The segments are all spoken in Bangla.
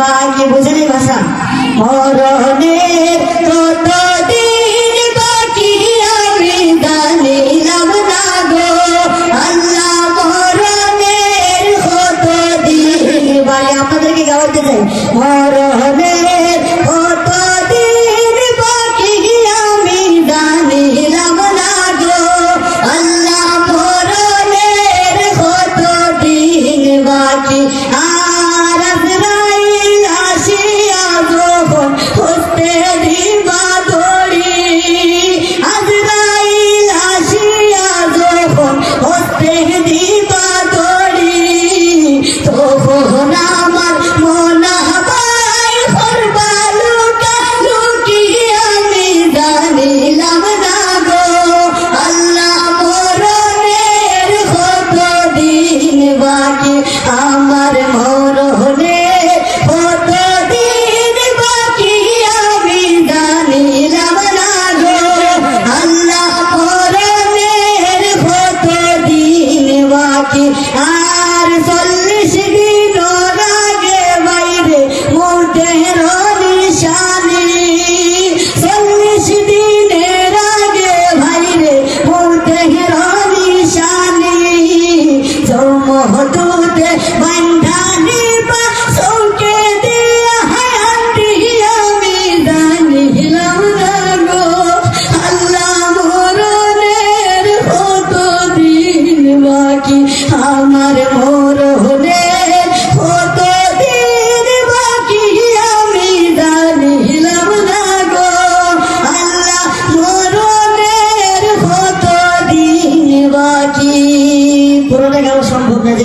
পাই বুঝলি ভাষা মরণের কত দিন বাকি আমি জানিলাম না গো। আল্লাহ, মরণের কত দিন ভাই আপনাদেরকে গাওয়াতে চাই। মরণের কত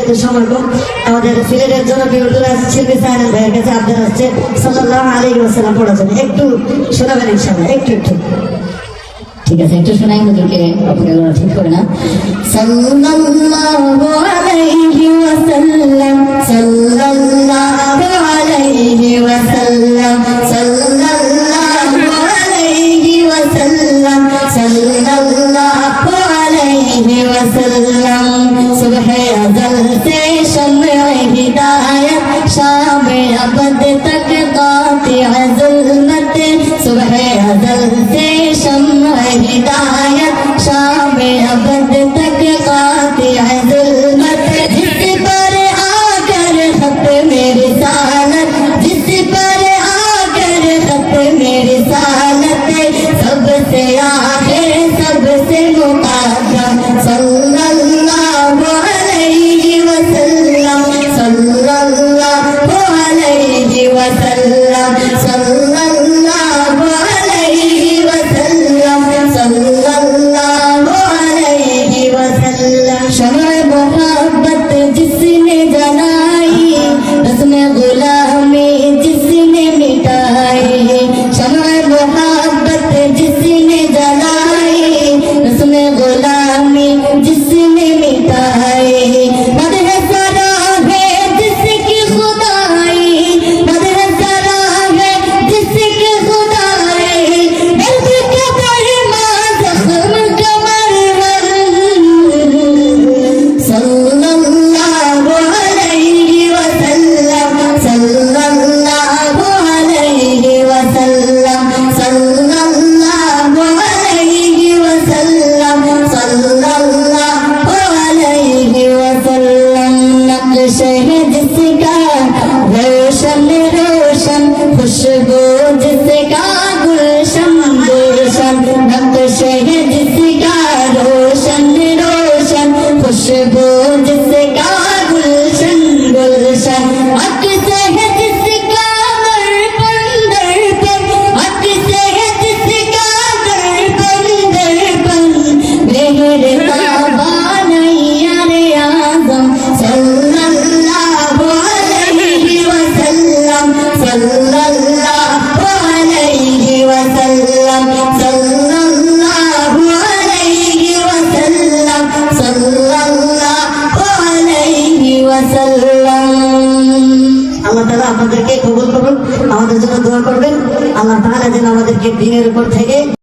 একটু সময় কম আমাদের সিলেটের জনপ্রিয় দুরাজ শিল্পী সাইনাল ভাইয়ের কাছে আবদার আসছে সাল্লাহ আলী ওসালাম পড়ার জন্য একটু শোনাবেন ইনশাল্লাহ একটু একটু। ঠিক আছে, একটু শোনাই হুজুরকে আপনারা ঠিক করে না। সাল্লাল্লাহু আলাইহি ওয়াসাল্লাম, সাল্লাল্লাহু আলাইহি ওয়াসাল্লাম, সাল্লাল্লাহু আলাইহি ওয়াসাল্লাম, সাল্লাল্লাহু আলাইহি ওয়াসাল্লাম সুবহে আজল সে সময় Sam, Sam আল্লাহ তালা আমাদেরকে কবুল করুন। আমাদের জন্য দোয়া করবেন। আল্লাহ তাহলে যেন আমাদেরকে দিনের উপর থেকে